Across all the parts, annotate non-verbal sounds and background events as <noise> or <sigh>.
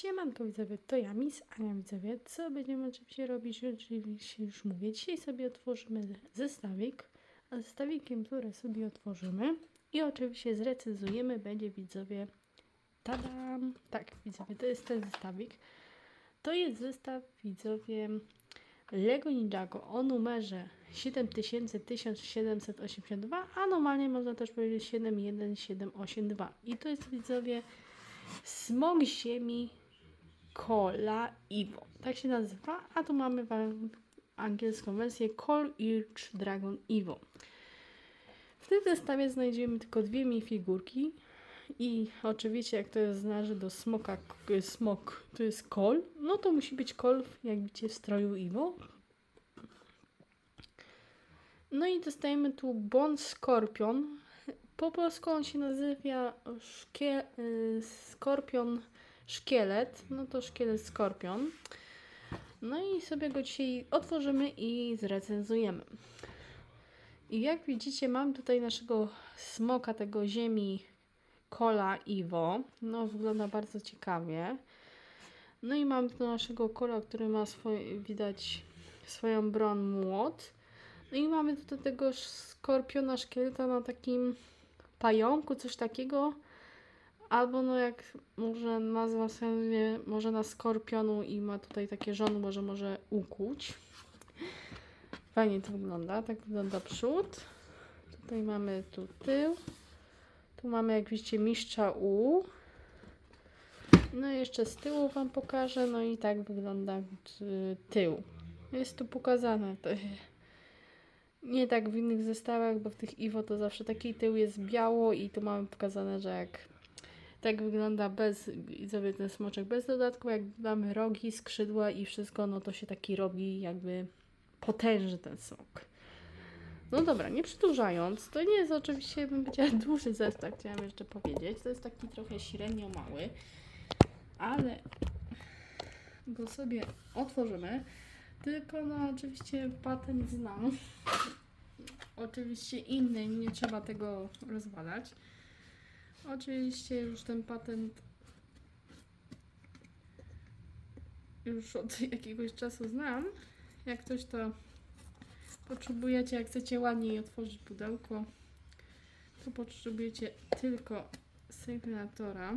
Siemanko widzowie, to ja, Miss Ania widzowie. Co będziemy oczywiście robić? Oczywiście już mówię. Dzisiaj sobie otworzymy zestawik, a zestawikiem, który sobie otworzymy i oczywiście zrecenzujemy, będzie widzowie tadam! Tak, widzowie, to jest ten zestawik. To jest zestaw, widzowie, Lego Ninjago o numerze 7100-1782, a normalnie można też powiedzieć 71782. I to jest, widzowie, Smog Ziemi Cola Evo. Tak się nazywa, a tu mamy angielską wersję Call Urge Dragon Evo. W tym zestawie znajdziemy tylko dwie minifigurki i oczywiście jak to jest znaczy do smoka, smok to jest kol, no to musi być kol jak widzicie w stroju Evo. No i dostajemy tu Bond Scorpion. Po polsku on się nazywa y, Skorpion Szkielet. No to szkielet Skorpion. No i sobie go dzisiaj otworzymy i zrecenzujemy. I jak widzicie, mam tutaj naszego smoka tego ziemi Kola Iwo. No, wygląda bardzo ciekawie. No i mam tu naszego kola, który ma swoje, widać swoją broń młot. No i mamy tutaj tego skorpiona szkieleta na takim pająku, coś takiego. Albo no jak może nazwa sobie, może na skorpionu i ma tutaj takie żądło, że może ukuć. Fajnie to wygląda, tak wygląda przód. Tutaj mamy tu tył. Tu mamy jak widzicie mistrza U. No i jeszcze z tyłu Wam pokażę, no i tak wygląda y, tył. Jest tu pokazane. To, <laughs> nie tak w innych zestawach, bo w tych Iwo to zawsze taki tył jest biało i tu mamy pokazane, że jak tak wygląda bez, widzowie ten smoczek bez dodatku, jak mamy rogi, skrzydła i wszystko, no to się taki robi jakby potężny ten smok. No dobra, nie przedłużając, to nie jest oczywiście, bym powiedziała, <laughs> duży zestaw, chciałam jeszcze powiedzieć. To jest taki trochę średnio mały, ale go sobie otworzymy. Tylko no oczywiście patent znam. Oczywiście inny, nie trzeba tego rozwalać. Oczywiście już ten patent już od <laughs> jakiegoś czasu znam. Jak ktoś to potrzebujecie, jak chcecie ładniej otworzyć pudełko, to potrzebujecie tylko sygnatora.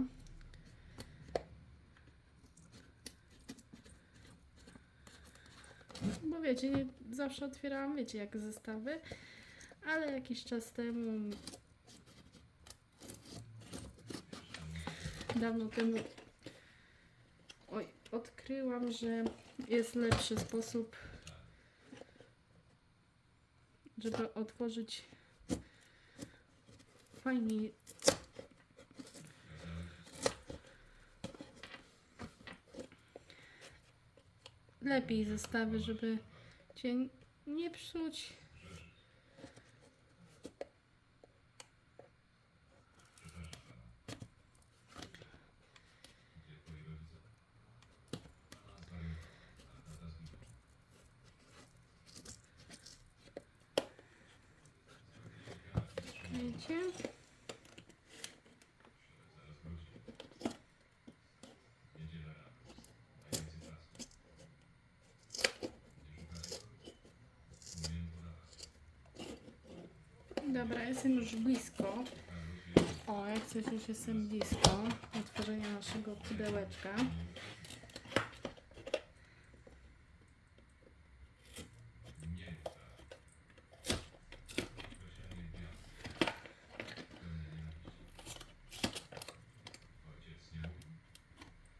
Bo wiecie, nie zawsze otwierałam, wiecie, jak zestawy, ale jakiś czas temu, dawno temu, oj, odkryłam, że jest lepszy sposób, żeby otworzyć fajniej lepiej zestawy, żeby cię nie psuć. Wiecie? Dobra, jestem już blisko. O, jak coś już jestem blisko otworzenia naszego pudełeczka.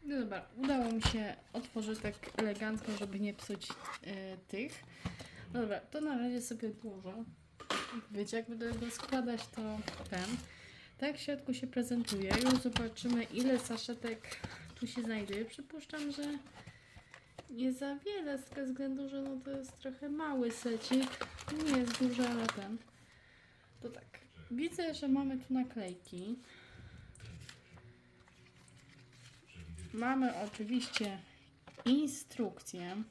No dobra, udało mi otworzyć tak elegancko, żeby nie psuć e, tych. No dobra, to na razie sobie odłożę. Wiecie, jak będę go składać, to ten. Tak w środku się prezentuje. Już zobaczymy, ile saszetek tu się znajduje. Przypuszczam, że nie za wiele, z tego względu, że no to jest trochę mały secik. Nie jest duży, ale ten. To tak. Widzę, że mamy tu naklejki. Mamy oczywiście instrukcję.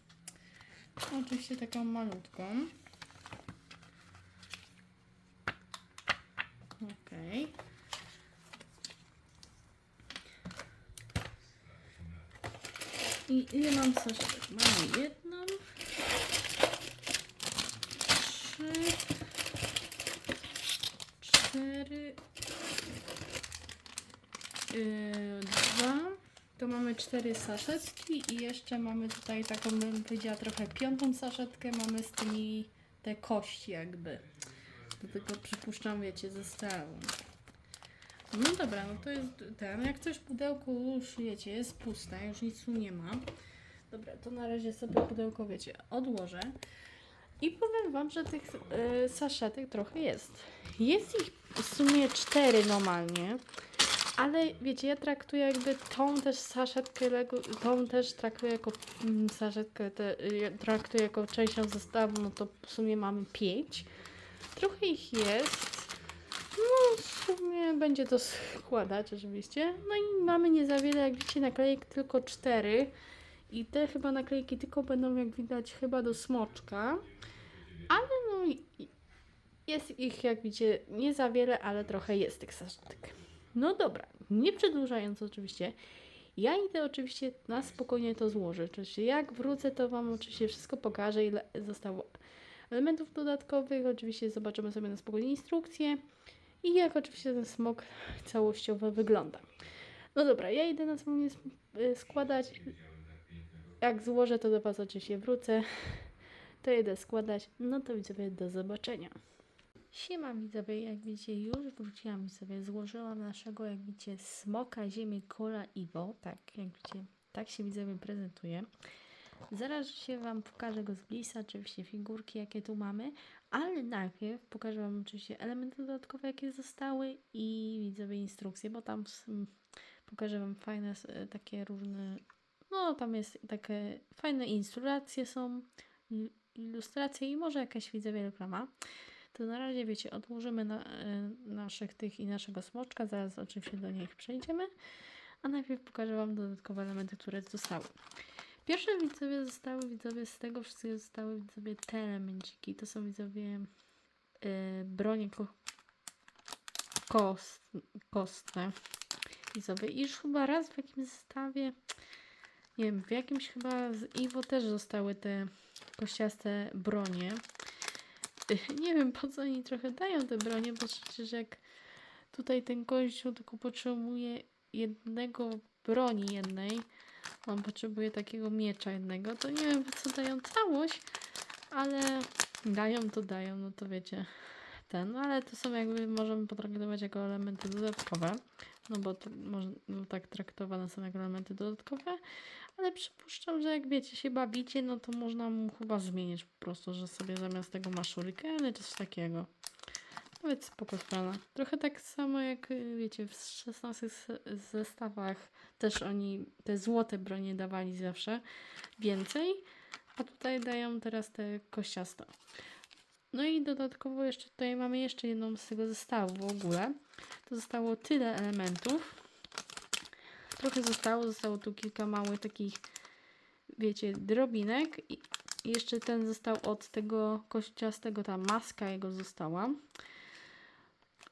Oczywiście taką malutką. Okej. I ile mam saszetek? Mamy jedną, trzy, cztery, yy, mamy cztery saszetki i jeszcze mamy tutaj taką, bym powiedziała, trochę piątą saszetkę. Mamy z tymi te kości jakby. Do tego przypuszczam, wiecie, zestawu. No dobra, no to jest ten. Jak coś pudełko już wiecie, jest puste, już nic tu nie ma. Dobra, to na razie sobie pudełko, wiecie, odłożę. I powiem Wam, że tych y, saszetek trochę jest. Jest ich w sumie cztery normalnie. Ale wiecie, ja traktuję jakby tą też saszetkę Lego, tą też traktuję jako mm, saszetkę, te, traktuję jako częścią zestawu, no to w sumie mamy pięć. Trochę ich jest. No, w sumie będzie to składać oczywiście. No i mamy nie za wiele, jak widzicie, naklejek tylko cztery. I te chyba naklejki tylko będą, jak widać, chyba do smoczka. Ale no, jest ich, jak widzicie, nie za wiele, ale trochę jest tych saszetek. No dobra, nie przedłużając oczywiście, ja idę oczywiście na spokojnie to złożyć. Oczywiście jak wrócę, to Wam oczywiście wszystko pokażę, ile zostało elementów dodatkowych. Oczywiście zobaczymy sobie na spokojnie instrukcję i jak oczywiście ten smok całościowo wygląda. No dobra, ja idę na spokojnie y, składać. Jak złożę, to do Was oczywiście wrócę. To idę składać. No to widzowie, do zobaczenia. Siema widzowie, jak widzicie już wróciłam sobie, złożyłam naszego, jak widzicie, smoka ziemi kola Iwo, tak, jak widzicie, tak się widzowie prezentuje. Zaraz się Wam pokażę go z bliska, oczywiście figurki, jakie tu mamy, ale najpierw pokażę Wam oczywiście elementy dodatkowe, jakie zostały i widzowie instrukcje, bo tam pokażę Wam fajne s- takie różne, no tam jest takie fajne ilustracje są, il- ilustracje i może jakaś widzowie reklama. To na razie, wiecie, odłożymy na, e, naszych tych i naszego smoczka, zaraz oczywiście do nich przejdziemy, a najpierw pokażę Wam dodatkowe elementy, które zostały. Pierwsze widzowie zostały, widzowie z tego wszystkiego zostały widzowie te elemenciki, to są widzowie e, bronie ko kost kostne. Widzowie, i już chyba raz w jakimś zestawie, nie wiem, w jakimś chyba z Iwo też zostały te kościaste bronie. <laughs> Nie wiem po co oni trochę dają te bronie, bo przecież jak tutaj ten kościół tylko potrzebuje jednego broni jednej, on potrzebuje takiego miecza jednego, to nie wiem po co dają całość, ale dają to dają, no to wiecie ten, no ale to są jakby możemy potraktować jako elementy dodatkowe, no bo to może, no tak traktowane są jako elementy dodatkowe, ale przypuszczam, że jak wiecie, się bawicie, no to można mu chyba zmienić po prostu, że sobie zamiast tego ma shurikeny coś takiego. Nawet spoko sprawa. Trochę tak samo jak y, wiecie, w 16 se- zestawach też oni te złote bronie dawali zawsze więcej, a tutaj dają teraz te kościaste. No i dodatkowo jeszcze tutaj mamy jeszcze jedną z tego zestawu w ogóle. To zostało tyle elementów. Trochę zostało, zostało tu kilka małych takich, wiecie, drobinek i jeszcze ten został od tego kościastego, ta maska jego została.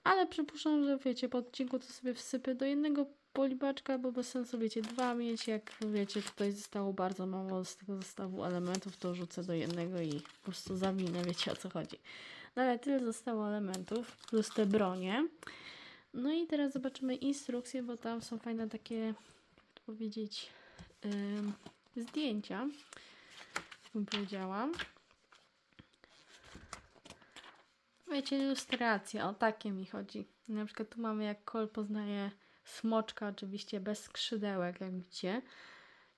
Ale przypuszczam, że wiecie, po odcinku to sobie wsypię do jednego polibaczka, bo bez sensu, wiecie, dwa mieć, jak wiecie, tutaj zostało bardzo mało z tego zestawu elementów, to rzucę do jednego i po prostu zawinę, wiecie o co chodzi. No ale tyle zostało elementów, plus te bronie. No i teraz zobaczymy instrukcje, bo tam są fajne takie, powiedzieć, ym, zdjęcia, bym powiedziała. Wiecie, ilustracja, o takie mi chodzi. Na przykład tu mamy jak Kol poznaje smoczka, oczywiście bez skrzydełek, jak widzicie.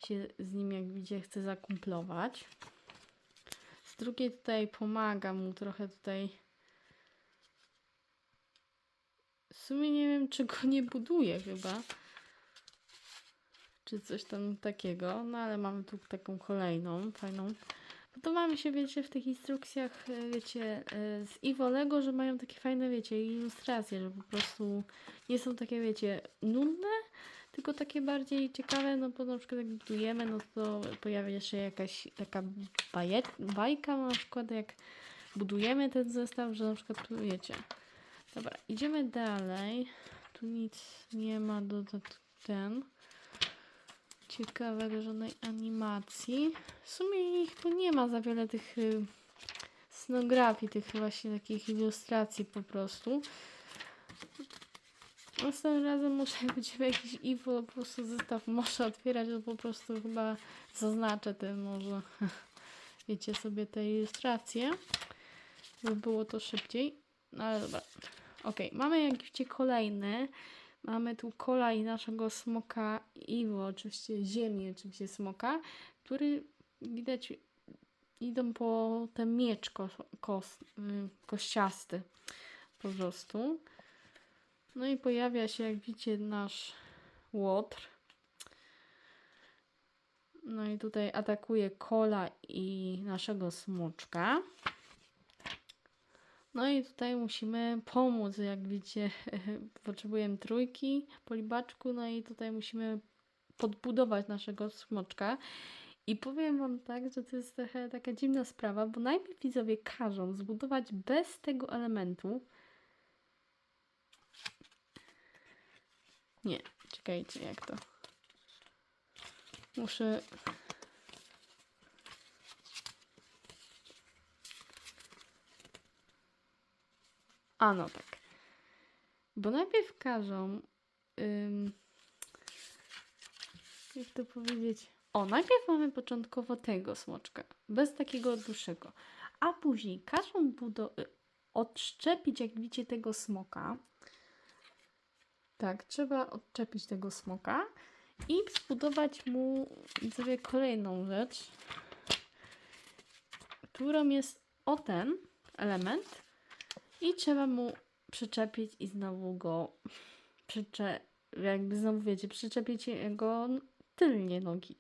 Się z nim, jak widzicie, chce zakumplować. Z drugiej tutaj pomaga mu trochę tutaj. W sumie nie wiem, czy go nie buduje chyba. Czy coś tam takiego. No ale mamy tu taką kolejną, fajną. Podoba mi się, wiecie, w tych instrukcjach, e, wiecie, e, z Iwolego, że mają takie fajne, wiecie, ilustracje, że po prostu nie są takie, wiecie, nudne, tylko takie bardziej ciekawe, no bo na przykład jak budujemy, no to pojawia się jakaś taka bajet, bajka, na przykład jak budujemy ten zestaw, że na przykład tu, wiecie. Dobra, idziemy dalej. Tu nic nie ma do ten. Ciekawego, żadnej animacji. W sumie ich tu nie ma za wiele tych y, scenografii, tych właśnie takich ilustracji po prostu. Następnym razem muszę, <laughs> jak jakiś Iwo po prostu zestaw może otwierać, to po prostu chyba zaznaczę te może, <laughs> wiecie sobie te ilustracje, by było to szybciej. No ale dobra. Ok, mamy jak widzicie kolejny. Mamy tu kolej naszego smoka Iwo, oczywiście ziemi, oczywiście smoka, który widać idą po ten miecz ko, y, kościasty po prostu. No i pojawia się, jak widzicie, nasz łotr. No i tutaj atakuje kola i naszego smoczka. No i tutaj musimy pomóc, jak widzicie, <laughs> potrzebujemy trójki po libaczku, no i tutaj musimy podbudować naszego smoczka. I powiem Wam tak, że to jest trochę taka dziwna sprawa, bo najpierw widzowie każą zbudować bez tego elementu. Nie, czekajcie, jak to. Muszę. A no tak. Bo najpierw każą. Ym, jak to powiedzieć? O, najpierw mamy początkowo tego smoczka, bez takiego dłuższego. A później każą budo- y, odszczepić, jak widzicie, tego smoka. Tak, trzeba odczepić tego smoka i zbudować mu sobie kolejną rzecz, którą jest o ten element i trzeba mu przyczepić i znowu go przycze jakby znowu wiecie, przyczepić jego tylnie nogi.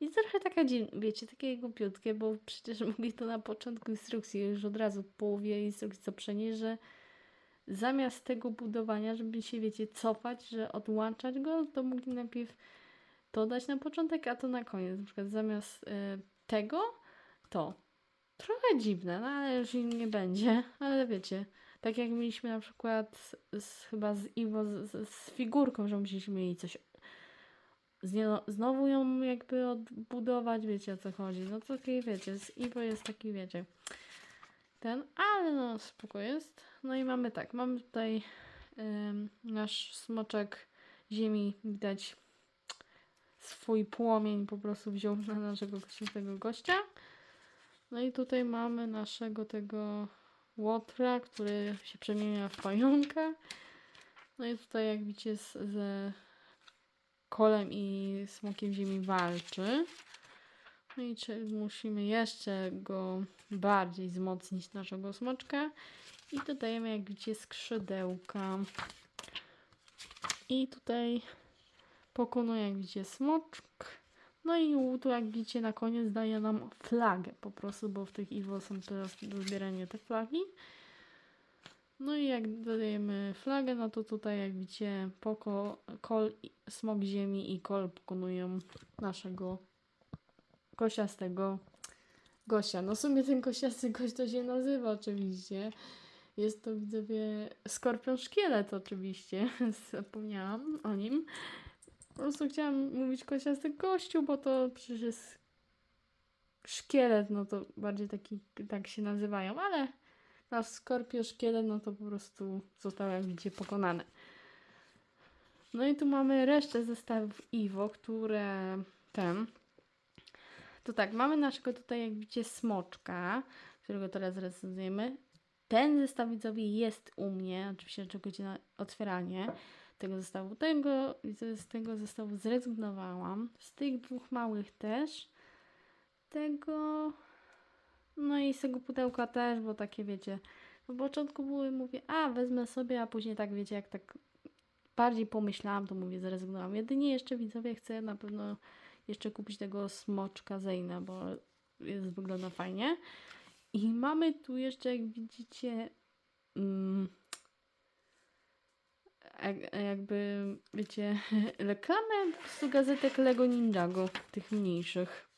I trochę taka wiecie, takie głupiutkie, bo przecież <laughs> mogli to na początku instrukcji, już od razu w połowie instrukcji co przenieść, że zamiast tego budowania, żeby się, wiecie, cofać, że odłączać go, to mogli najpierw to dać na początek, a to na koniec. Na przykład zamiast y, tego, to. Trochę dziwne, no ale już nie będzie, ale wiecie, tak jak mieliśmy na przykład z, chyba z Iwo, z, z, z figurką, że musieliśmy jej coś z nią, znowu ją jakby odbudować, wiecie o co chodzi. No to takie wiecie, z Iwo jest taki, wiecie, ten, ale no spoko jest. No i mamy tak, mamy tutaj ym, nasz smoczek ziemi, widać swój płomień po prostu wziął na naszego świętego gościa. No i tutaj mamy naszego tego łotra, który się przemienia w pająka. No i tutaj jak widzicie z, ze kolem i smokiem ziemi walczy. No i musimy jeszcze go bardziej wzmocnić naszego smoczka. I dodajemy jak widzicie skrzydełka. I tutaj pokonuje jak widzicie smoczk. No i tu jak widzicie na koniec daje nam flagę po prostu, bo w tych Iwo są teraz do zbierania te flagi. No i jak dodajemy flagę, no to tutaj jak widzicie poko, kol, smok ziemi i kol pokonują naszego kosiastego gościa. No w sumie ten kosiasty gość to się nazywa oczywiście. Jest to widzowie skorpion szkielet oczywiście. <laughs> Zapomniałam o nim. Po prostu chciałam mówić kosiasty gościu, bo to przecież jest szkielet, no to bardziej taki, tak się nazywają, ale nasz skorpio szkielet, no to po prostu został jak widzicie. No i tu mamy resztę zestawów Iwo, które ten. To tak, mamy naszego tutaj, jak widzicie, smoczka, którego teraz recenzujemy. Ten zestaw widzowie jest u mnie, oczywiście czekajcie na otwieranie tego zestawu. Tego, z tego zestawu zrezygnowałam. Z tych dwóch małych też. Tego. No i z tego pudełka też, bo takie wiecie. Na początku były, mówię, a wezmę sobie, a później tak wiecie, jak tak bardziej pomyślałam, to mówię, zrezygnowałam. Jedynie jeszcze widzowie chcę na pewno jeszcze kupić tego smoczka Zejna, bo jest, wygląda fajnie. I mamy tu jeszcze, jak widzicie, mm, jakby, wiecie, <laughs> reklamę po prostu gazetek Lego Ninjago, tych mniejszych.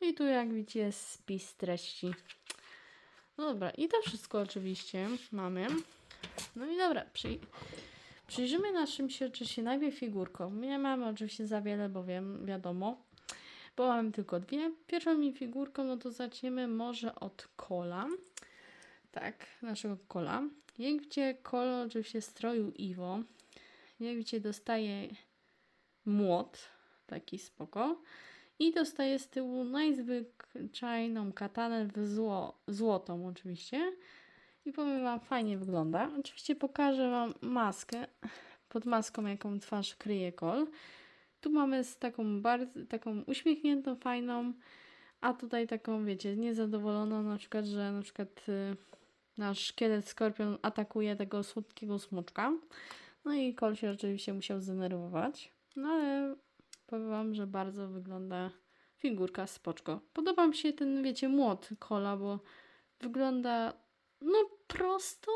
I tu, jak widzicie, jest spis treści. No dobra, i to wszystko oczywiście mamy. No i dobra, przy... Przyjrzymy naszym się oczywiście najpierw figurkom. Nie mamy oczywiście za wiele, bo wiem, wiadomo, bo mamy tylko dwie. Pierwszą mi figurką, no to zaczniemy może od kola. Tak, naszego kola. Jak widzicie, kol oczywiście w stroju Iwo. Jak widzicie, dostaje młot, taki spoko. I dostaje z tyłu najzwyczajną katanę w zło, złotą oczywiście. I powiem Wam, fajnie wygląda. Oczywiście pokażę Wam maskę. Pod maską, jaką twarz kryje kol. Tu mamy z taką bardzo, taką uśmiechniętą, fajną, a tutaj taką, wiecie, niezadowoloną, na przykład, że na przykład y, nasz szkielet skorpion atakuje tego słodkiego smoczka. No i kol się rzeczywiście musiał zdenerwować. No ale powiem Wam, że bardzo wygląda figurka spoczko. Podoba mi się ten, wiecie, młot kola, bo wygląda no prosto,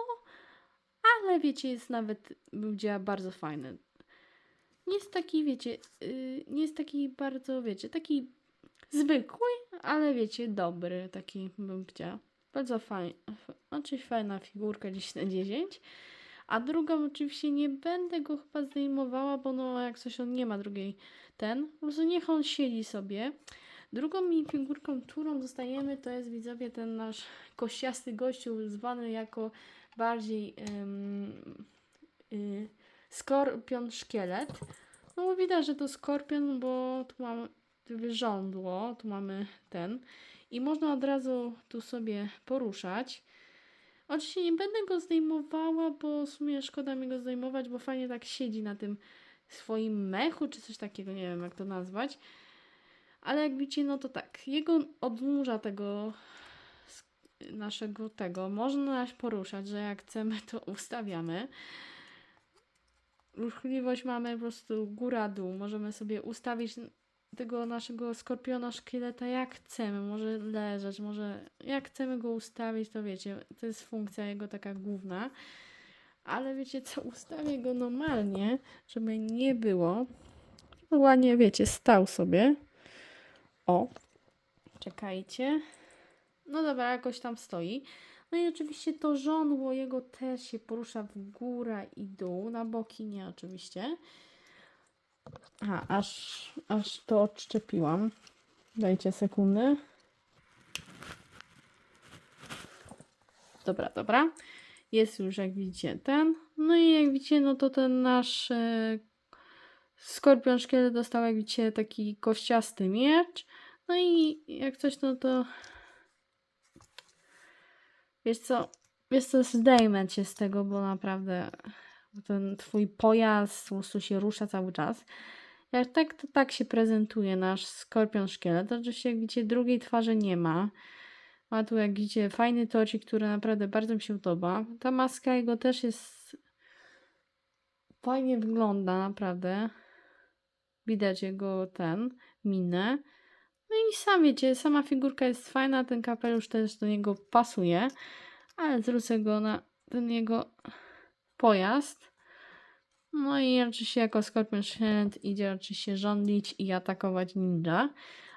ale wiecie, jest nawet, bym powiedziała, bardzo fajny. Nie jest taki, wiecie, yy, nie jest taki bardzo, wiecie, taki zwykły, ale wiecie, dobry, taki bym powiedziała. Bardzo fajny, oczywiście fajna figurka, 10 na 10. A drugą oczywiście nie będę go chyba zdejmowała, bo no jak coś on nie ma drugiej ten, po prostu niech on siedzi sobie. Drugą mi figurką, którą dostajemy, to jest widzowie ten nasz kościasty gościu, zwany jako bardziej ym, y, skorpion szkielet. No bo widać, że to skorpion, bo tu mamy żądło, tu mamy ten i można od razu tu sobie poruszać. Oczywiście nie będę go zdejmowała, bo w sumie szkoda mi go zdejmować, bo fajnie tak siedzi na tym swoim mechu, czy coś takiego, nie wiem jak to nazwać. Ale jak widzicie, no to tak, jego odnóża tego naszego tego można poruszać, że jak chcemy, to ustawiamy. Ruchliwość mamy po prostu góra-dół. Możemy sobie ustawić tego naszego skorpiona szkieleta jak chcemy. Może leżeć, może jak chcemy go ustawić, to wiecie, to jest funkcja jego taka główna. Ale wiecie co, ustawię go normalnie, żeby nie było. Ładnie, wiecie, stał sobie. O, czekajcie. No dobra, jakoś tam stoi. No i oczywiście to żądło jego też się porusza w górę i dół, na boki nie oczywiście. A, aż, aż to odszczepiłam. Dajcie sekundę. Dobra, dobra. Jest już, jak widzicie, ten. No i jak widzicie, no to ten nasz e, skorpion szkielet dostał, jak widzicie, taki kościasty miecz. No i jak coś, no to wiesz co, wiesz co, zdejmę cię z tego, bo naprawdę ten twój pojazd po prostu się rusza cały czas. Jak tak, to tak się prezentuje nasz skorpion szkielet. Oczywiście, jak widzicie, drugiej twarzy nie ma. Ma tu, jak widzicie, fajny tocik, który naprawdę bardzo mi się podoba. Ta maska jego też jest fajnie wygląda, naprawdę. Widać jego ten, minę. No i sam wiecie, sama figurka jest fajna, ten kapelusz też do niego pasuje, ale zwrócę go na ten jego pojazd. No i oczywiście jako Scorpion Sheld idzie oczywiście rządzić i atakować ninja.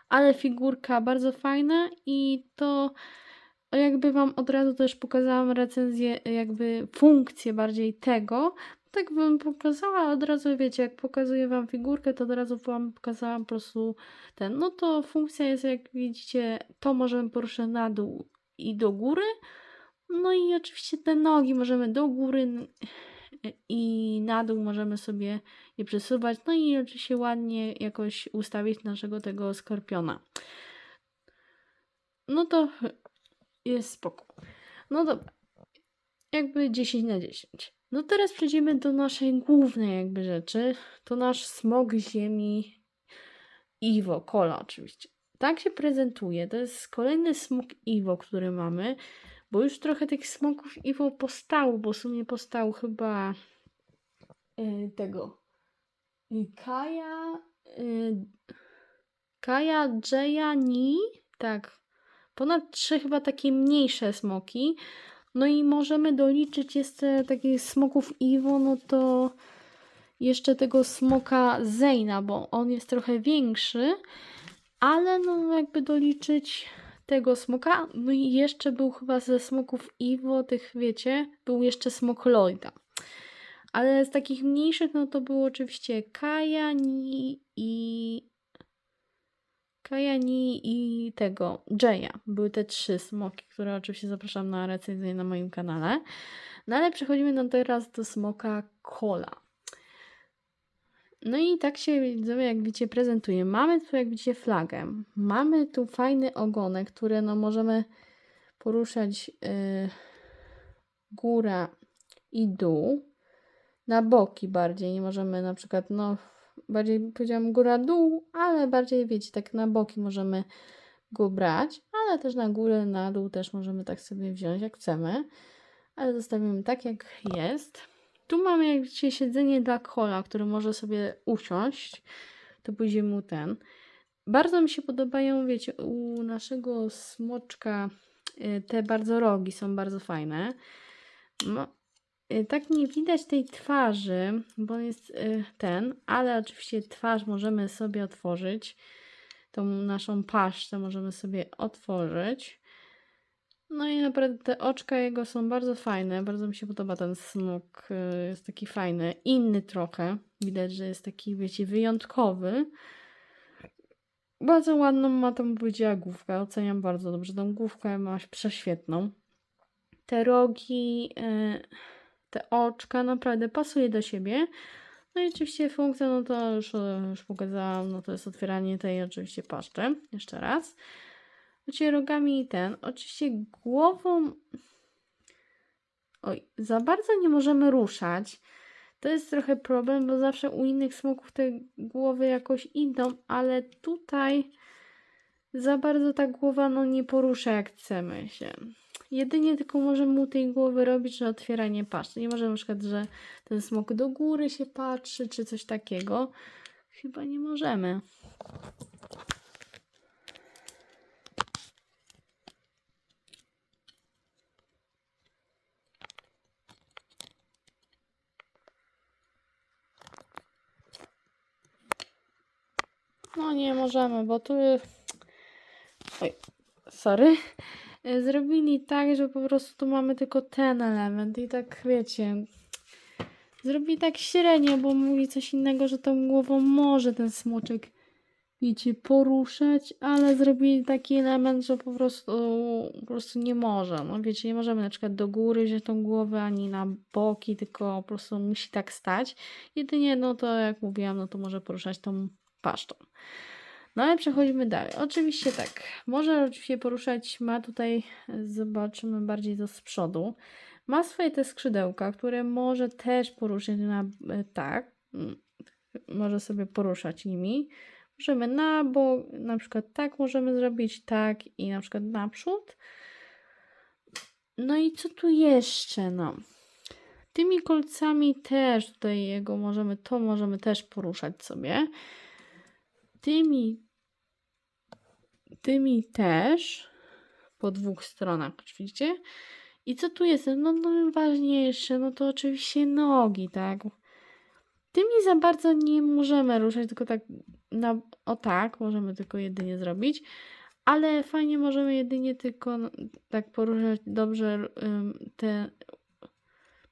Ale figurka bardzo fajna i to jakby Wam od razu też pokazałam recenzję, jakby funkcję bardziej tego, tak bym pokazała, od razu wiecie, jak pokazuję Wam figurkę, to od razu Wam pokazałam po prostu ten, no to funkcja jest, jak widzicie, to możemy poruszać na dół i do góry, no i oczywiście te nogi możemy do góry i na dół możemy sobie je przesuwać, no i oczywiście ładnie jakoś ustawić naszego tego skorpiona. No to jest spoko. No dobra, jakby 10 na 10. No teraz przejdziemy do naszej głównej jakby rzeczy. To nasz smog ziemi Iwo, kola oczywiście. Tak się prezentuje. To jest kolejny smog Iwo, który mamy. Bo już trochę tych smoków Iwo postało, bo w sumie postał chyba yy, tego yy, Kaja yy, Kaja, Jaya, Ni tak. Ponad trzy chyba takie mniejsze smoki. No i możemy doliczyć jeszcze takich smoków Iwo, no to jeszcze tego smoka Zeyna, bo on jest trochę większy, ale no jakby doliczyć tego smoka, no i jeszcze był chyba ze smoków Iwo, tych wiecie, był jeszcze smok Lloyda. Ale z takich mniejszych, no to było oczywiście Kaja, Ni i... Kaja, Ni i tego, Jaya. Były te trzy smoki, które oczywiście zapraszam na recenzję na moim kanale. No ale przechodzimy teraz do smoka Cola. No i tak się widzowie, jak widzicie, prezentuje. Mamy tu, jak widzicie, flagę. Mamy tu fajny ogonek, który no możemy poruszać yy, góra i dół. Na boki bardziej. Nie możemy na przykład, no bardziej powiedziałam góra-dół, ale bardziej wiecie, tak na boki możemy go brać, ale też na górę, na dół też możemy tak sobie wziąć, jak chcemy. Ale zostawimy tak, jak jest. Tu mamy jak widzicie siedzenie dla kola, który może sobie usiąść. To pójdzie mu ten. Bardzo mi się podobają, wiecie, u naszego smoczka y, te bardzo rogi są bardzo fajne. No, y, tak nie widać tej twarzy, bo jest y, ten, ale oczywiście twarz możemy sobie otworzyć. Tą naszą paszczę możemy sobie otworzyć. No i naprawdę te oczka jego są bardzo fajne. Bardzo mi się podoba ten smok. y, Jest taki fajny. Inny trochę. Widać, że jest taki, wiecie, wyjątkowy. Bardzo ładną ma tą powiedziała główkę. Oceniam bardzo dobrze. Tą główkę ma prześwietną. Te rogi, y, te oczka naprawdę pasuje do siebie. No i oczywiście funkcja, no to już, e, już pokazałam, no to jest otwieranie tej oczywiście paszczy. Jeszcze raz. Oczywiście rogami i ten. Oczywiście głową. Oj, za bardzo nie możemy ruszać. To jest trochę problem, bo zawsze u innych smoków te głowy jakoś idą, ale tutaj za bardzo ta głowa no, nie porusza jak chcemy się. Jedynie tylko możemy u tej głowy robić, że otwieranie paszczy. Nie możemy na przykład, że ten smok do góry się patrzy, czy coś takiego. Chyba nie możemy. Nie możemy, bo tu. Oj, sorry. Zrobili tak, że po prostu tu mamy tylko ten element i tak wiecie. Zrobili tak średnio, bo mówi coś innego, że tą głową może ten smoczek, wiecie, poruszać, ale zrobili taki element, że po prostu, po prostu nie może. No wiecie, nie możemy na przykład do góry wziąć tą głowę, ani na boki, tylko po prostu musi tak stać. Jedynie, no to jak mówiłam, no to może poruszać tą paszczą. No ale przechodzimy dalej. Oczywiście tak, może oczywiście poruszać, ma tutaj, zobaczymy bardziej to z przodu, ma swoje te skrzydełka, które może też poruszyć na e, tak, może sobie poruszać nimi. Możemy na bok, na przykład tak możemy zrobić, tak i na przykład naprzód. No i co tu jeszcze, no. Tymi kolcami też tutaj jego możemy, to możemy też poruszać sobie tymi, tymi też po dwóch stronach oczywiście. I co tu jest? No, no najważniejsze, no to oczywiście nogi, tak? Tymi za bardzo nie możemy ruszać, tylko tak na, o tak, możemy tylko jedynie zrobić, ale fajnie możemy jedynie tylko no, tak poruszać dobrze te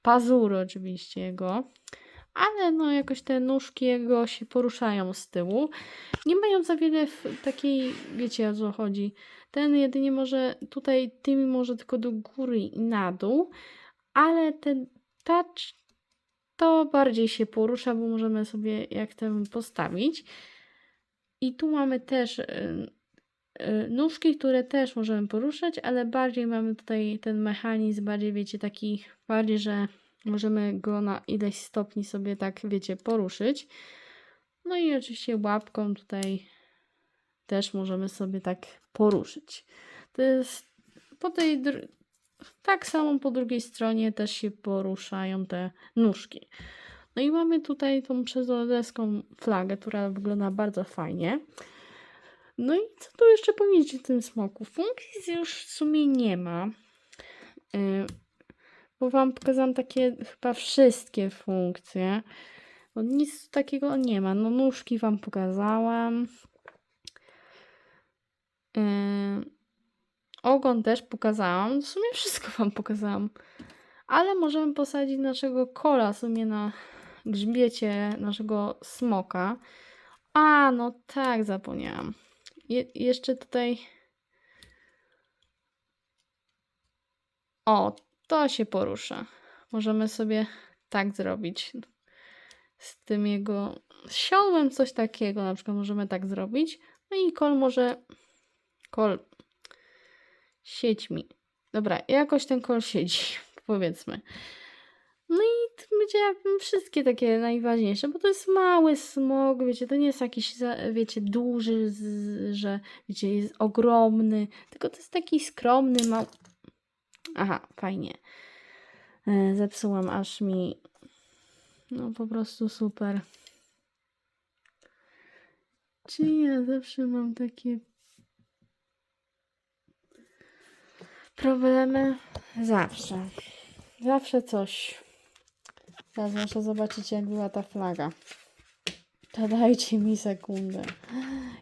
pazury oczywiście jego ale no jakoś te nóżki jego się poruszają z tyłu. Nie mają za wiele takiej, wiecie o co chodzi. Ten jedynie może tutaj tymi może tylko do góry i na dół, ale ten touch to bardziej się porusza, bo możemy sobie jak chcemy postawić. I tu mamy też y, y, nóżki, które też możemy poruszać, ale bardziej mamy tutaj ten mechanizm, bardziej wiecie, taki bardziej, że Możemy go na ileś stopni sobie tak, wiecie, poruszyć. No i oczywiście łapką tutaj też możemy sobie tak poruszyć. To jest po tej tak samo po drugiej stronie też się poruszają te nóżki. No i mamy tutaj tą przezrodeską flagę, która wygląda bardzo fajnie. No i co tu jeszcze powiedzieć o tym smoku? Funkcji już w sumie nie ma. Bo Wam pokazałam takie chyba wszystkie funkcje. Bo nic takiego nie ma. No nóżki Wam pokazałam. Yy, ogon też pokazałam. W sumie wszystko Wam pokazałam. Ale możemy posadzić naszego kola w sumie na grzbiecie naszego smoka. A, no tak, zapomniałam. Je jeszcze tutaj. O, to się porusza. Możemy sobie tak zrobić. Z tym jego siodłem coś takiego na przykład możemy tak zrobić. No i kol może... Kol... Siedź mi. Dobra, jakoś ten kol siedzi, <laughs> powiedzmy. No i jakby wszystkie takie najważniejsze, bo to jest mały smog, wiecie, to nie jest jakiś, wiecie, duży, z, że, wiecie, jest ogromny, tylko to jest taki skromny, mały... Aha, fajnie. E, Zepsułam aż mi... No po prostu super. Czy ja zawsze mam takie problemy? Zawsze. Zawsze coś. Teraz muszę zobaczyć, jak była ta flaga. To dajcie mi sekundę.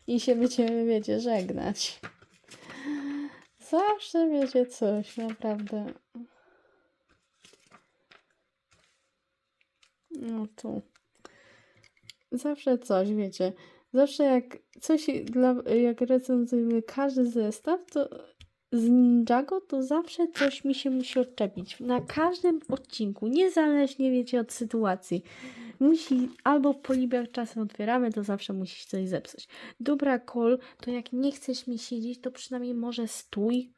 I się będziemy, wiecie, żegnać. Zawsze wiecie coś, naprawdę. No tu. Zawsze coś, wiecie. Zawsze jak coś dla, jak recenzujemy każdy zestaw, to z Ninjago to zawsze coś mi się musi odczepić. Na każdym odcinku, niezależnie wiecie od sytuacji. Musi, albo po libiach czasem otwieramy, to zawsze musi się coś zepsuć. Dobra, kol, to jak nie chcesz mi siedzieć, to przynajmniej może stój.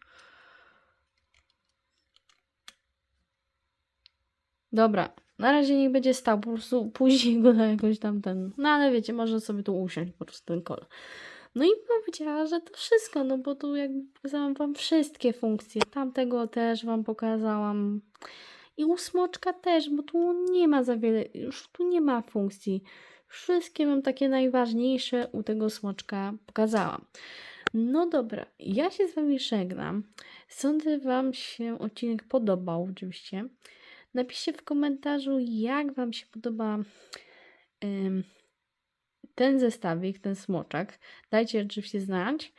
Dobra, na razie niech będzie stał, po prostu później go na jakoś tam ten. No ale wiecie, może sobie tu usiąść po prostu ten kol. No i powiedziała, że to wszystko, no bo tu jakby pokazałam wam wszystkie funkcje. Tamtego też wam pokazałam. I u smoczka też, bo tu nie ma za wiele, już tu nie ma funkcji. Wszystkie wam takie najważniejsze u tego smoczka pokazałam. No dobra, ja się z wami żegnam. Sądzę, wam się odcinek podobał, oczywiście. Napiszcie w komentarzu, jak Wam się podoba ten zestawik, ten smoczak. Dajcie oczywiście znać.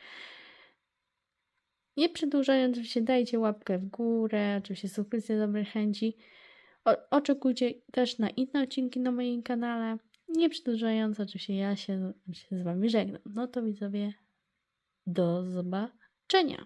Nie przedłużając, oczywiście dajcie łapkę w górę, oczywiście subskrypcję dobrej chęci. O, oczekujcie też na inne odcinki na moim kanale. Nie przedłużając, oczywiście ja się, się z Wami żegnam. No to widzowie, do zobaczenia.